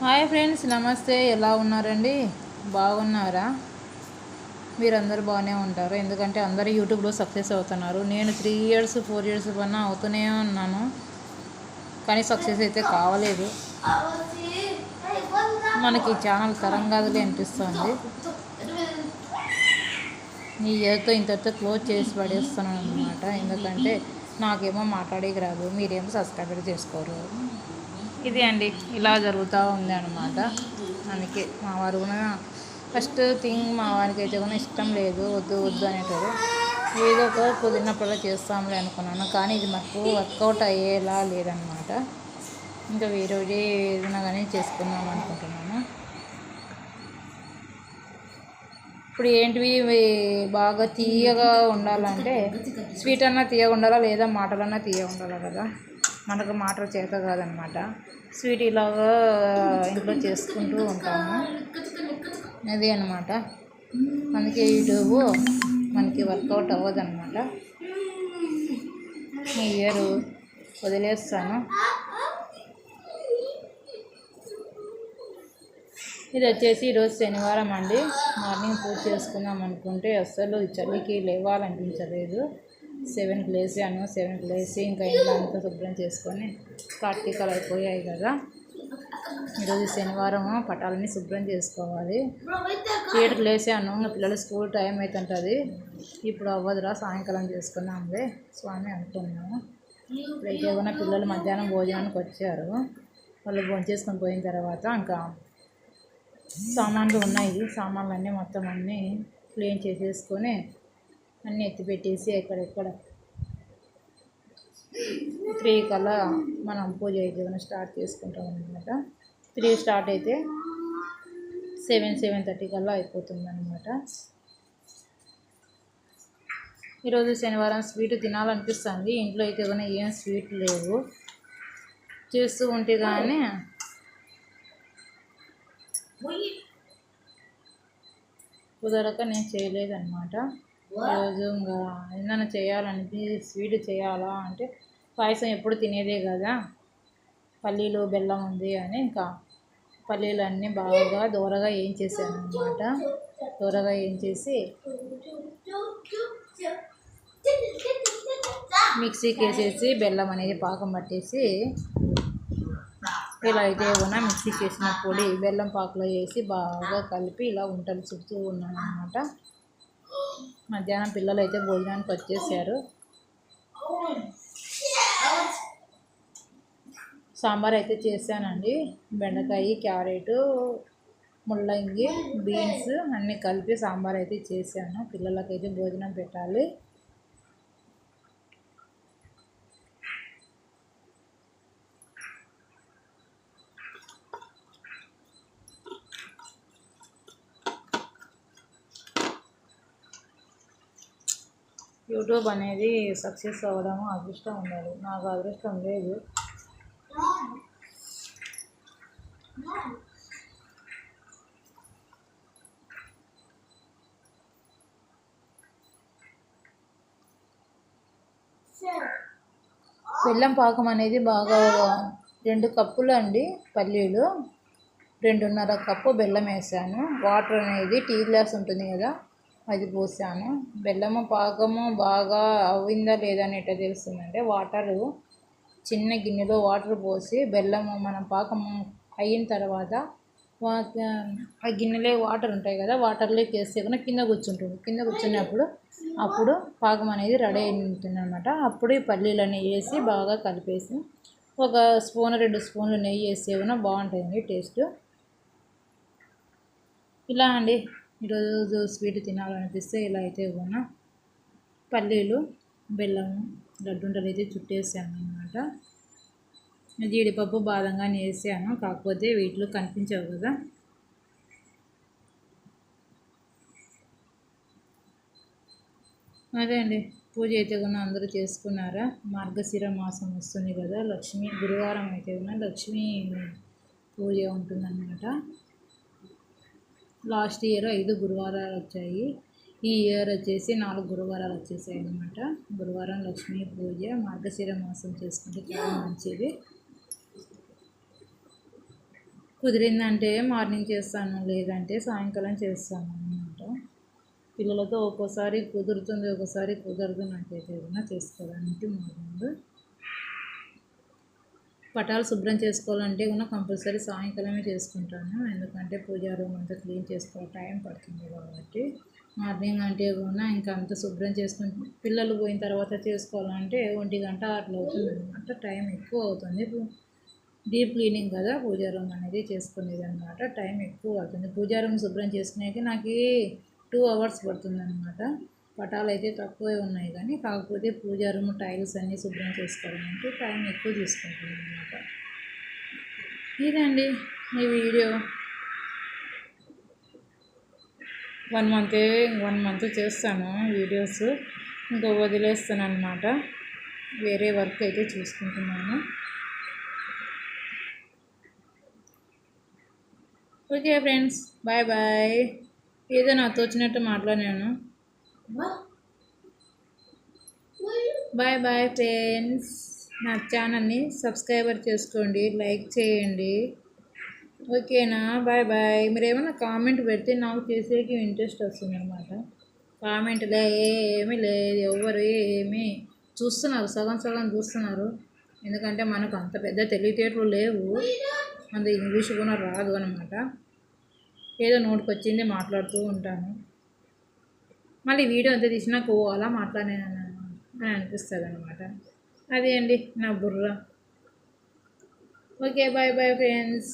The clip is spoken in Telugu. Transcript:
హాయ్ ఫ్రెండ్స్ నమస్తే. ఎలా ఉన్నారండి? బాగున్నారా? మీరందరూ బాగానే ఉంటారు. ఎందుకంటే అందరూ యూట్యూబ్లో సక్సెస్ అవుతున్నారు. నేను త్రీ ఇయర్స్ ఫోర్ ఇయర్స్ పైన అవుతూనే ఉన్నాను. కానీ సక్సెస్ అయితే కావలేదు. మనకి ఛానల్ తరం అనిపిస్తుంది. ఈ ఇయర్తో ఇంతటితో క్లోజ్ చేసి పడేస్తున్నాను అనమాట ఎందుకంటే నాకేమో మాట్లాడేకి రాదు. మీరేమో సబ్స్క్రైబర్ చేసుకోరు. ఇది అండి. ఇలా జరుగుతూ ఉంది అనమాట అందుకే మా వారు కూడా ఫస్ట్ థింగ్ మా వారికి అయితే కూడా ఇష్టం లేదు వద్దు వద్దు అనేటారు ఏదో ఒక కుదిరినప్పుడల్లా చేస్తాంలే అనుకున్నాను. కానీ ఇది మాకు వర్కౌట్ అయ్యేలా లేదనమాట ఇంకా వేరే ఏదైనా కానీ చేసుకుందాం అనుకుంటున్నాను. ఇప్పుడు ఏంటివి? బాగా తీయగా ఉండాలంటే స్వీట్ అన్నా తీయగా ఉండాలా లేదా మాటలన్నా తీయగా ఉండాలా కదా? మనకు మాట చేత కాదనమాట. స్వీట్ ఇలాగా ఇంట్లో చేసుకుంటూ ఉంటాము. అది అనమాట. అందుకే యూట్యూబ్ మనకి వర్కౌట్ అవ్వదు అనమాట ఈ ఇయర్ వదిలేస్తాను. ఇది వచ్చేసి ఈరోజు శనివారం అండి. మార్నింగ్ పూజ చేసుకుందాం అనుకుంటే అస్సలు చలికి లేవాలనిపించలేదు. సెవెన్కి లేసాను సెవెన్కి లేసి ఇంకా ఇంట్లో అంతా శుభ్రం చేసుకొని కార్తీకాలు అయిపోయాయి కదా. ఈరోజు శనివారం పటాలని శుభ్రం చేసుకోవాలి. ఏడుకి లేసాను ఇంకా పిల్లలు స్కూల్ టైం అవుతుంటుంది ఇప్పుడు అవ్వదురా సాయంకాలం చేసుకున్నాంలే స్వామి అనుకున్నాము ఇప్పుడైతే కూడా పిల్లలు మధ్యాహ్నం భోజనానికి వచ్చారు. వాళ్ళు భోంచేసుకొని పోయిన తర్వాత ఇంకా సామాన్లు ఉన్నాయి. సామాన్లు అన్నీ మొత్తం అన్నీ క్లీన్ చేసేసుకొని అన్నీ ఎత్తిపెట్టేసి ఎక్కడెక్కడ త్రీ కల్లా మనం పూజ అయితే స్టార్ట్ చేసుకుంటాం అనమాట త్రీ స్టార్ట్ అయితే సెవెన్ సెవెన్ థర్టీ కల్లా అయిపోతుంది అనమాట ఈరోజు శనివారం స్వీట్ తినాలనిపిస్తుంది. ఇంట్లో అయితే కానీ ఏం స్వీట్ లేవు. చేస్తూ ఉంటే కానీ కుదరక నేను చేయలేదన్నమాట. రోజు ఇంకా ఏదైనా చేయాలనిపి స్వీట్ చేయాలా అంటే పాయసం ఎప్పుడు తినేదే కదా. పల్లీలు బెల్లం ఉంది అని ఇంకా పల్లీలు అన్నీ బాగా దూరగా ఏం చేశాను అనమాట దూరగా ఏం చేసి మిక్సీకి వేసేసి బెల్లం అనేది పాకం పట్టేసి ఇలా అయితే ఏమన్నా మిక్సీకి వేసిన పొడి బెల్లం పాకులో వేసి బాగా కలిపి ఇలా ఉంటలు చుడుతూ ఉన్నాను అనమాట మధ్యాహ్నం పిల్లలు అయితే భోజనానికి వచ్చేసారు. సాంబార్ అయితే చేశానండి. బెండకాయ క్యారెట్ ముల్లంగి బీన్స్ అన్నీ కలిపి సాంబార్ అయితే చేశాను. పిల్లలకైతే భోజనం పెట్టాలి. యూట్యూబ్ అనేది సక్సెస్ అవ్వడం అదృష్టం ఉండాలి. నాకు అదృష్టం లేదు. బెల్లం పాకం అనేది బాగా రెండు కప్పులు అండి పల్లీలు. రెండున్నర కప్పు బెల్లం వేసాను. వాటర్ అనేది టీ గ్లాస్ ఉంటుంది కదా. అది పోసాను. బెల్లము పాకము బాగా అవ్విందా లేదా అని ఎట్లా తెలుస్తుందంటే వాటరు చిన్న గిన్నెలో వాటర్ పోసి బెల్లము మనం పాకము అయిన తర్వాత ఆ గిన్నెలో వాటర్ ఉంటాయి కదా వాటర్లోకి వేస్తే కన్నా కింద కూర్చుంటుంది. కింద కూర్చున్నప్పుడు అప్పుడు పాకం అనేది రెడీ ఉంటుంది అనమాట అప్పుడు ఈ పల్లీలన్నీ వేసి బాగా కలిపేసి ఒక స్పూన్ రెండు స్పూన్లు నెయ్యి వేసి కూడా బాగుంటుంది టేస్ట్. ఇలా అండి. ఈరోజు స్వీట్ తినాలనిపిస్తే ఇలా అయితే కూడా పల్లీలు బెల్లం లడ్డుంటలు అయితే చుట్టేసాను అనమాట జీడిపప్పు బాదంగా వేసాను కాకపోతే వీటిలో కనిపించవు కదా. అదే అండి. పూజ అయితే కూడా అందరూ చేసుకున్నారా? మార్గశిర మాసం వస్తుంది కదా. లక్ష్మీ గురువారం అయితే కూడా లక్ష్మీ పూజ ఉంటుందన్నమాట. లాస్ట్ ఇయర్ ఐదు గురువారాలు వచ్చాయి. ఈ ఇయర్ వచ్చేసి నాలుగు గురువారాలు వచ్చేసాయి అనమాట గురువారం లక్ష్మీ పూజ మార్గశిర మాసం చేసుకుంటే చాలా మంచిది. కుదిరిందంటే మార్నింగ్ చేస్తాను లేదంటే సాయంకాలం చేస్తాను అనమాట పిల్లలతో ఒక్కోసారి కుదురుతుంది ఒక్కోసారి కుదరదు నాకైతే ఏదైనా చేసుకోవడానికి మార్నింగ్ పటాలు శుభ్రం చేసుకోవాలంటే కూడా కంపల్సరీ సాయంకాలమే చేసుకుంటాను. ఎందుకంటే పూజా రూమ్ అంతా క్లీన్ చేసుకోవాలి టైం పడుతుంది కాబట్టి. మార్నింగ్ అంటే కూడా ఇంకా అంత శుభ్రం చేసుకుని పిల్లలు పోయిన తర్వాత చేసుకోవాలంటే ఒంటి గంట అట్లా అవుతుంది అనమాట టైం ఎక్కువ అవుతుంది. డీప్ క్లీనింగ్ కదా పూజా రూమ్ అనేది చేసుకునేది అనమాట టైం ఎక్కువ అవుతుంది. పూజా రూమ్ శుభ్రం చేసుకునేకి నాకు టూ అవర్స్ పడుతుంది అనమాట పటాలు అయితే తక్కువే ఉన్నాయి కానీ కాకపోతే పూజా రూమ్ టైల్స్ అన్నీ శుభ్రం చేసుకోవడానికి టైం ఎక్కువ తీసుకుంటుంది అనమాట ఇదండి మీ వీడియో. వన్ మంతే వన్ మంత్ చేస్తాను వీడియోస్. ఇంకా వదిలేస్తాను అనమాట వేరే వర్క్ అయితే చూసుకుంటున్నాను. Okay friends bye bye. ఏదో నాకు తోచినట్టు మాట్లాడాను బాయ్ బాయ్ ఫ్రెండ్స్ నా ఛానల్ని సబ్స్క్రైబర్ చేసుకోండి లైక్ చేయండి. ఓకేనా బాయ్ బాయ్ మీరు ఏమైనా కామెంట్ పెడితే నాకు చేసేకి ఇంట్రెస్ట్ వస్తుంది అనమాట కామెంట్లే ఏమీ లేదు ఎవరు ఏమీ చూస్తున్నారు సగం సగం చూస్తున్నారు. ఎందుకంటే మనకు అంత పెద్ద తెలివితేటలు లేవు. అంత ఇంగ్లీష్ కూడా రాదు అనమాట ఏదో నోటికి మాట్లాడుతూ ఉంటాను. మళ్ళీ వీడియో అంతా తీసినా కో అలా మాట్లాడినాను అని అనిపిస్తుంది అనమాట అదే అండి నా బుర్ర. Okay bye bye friends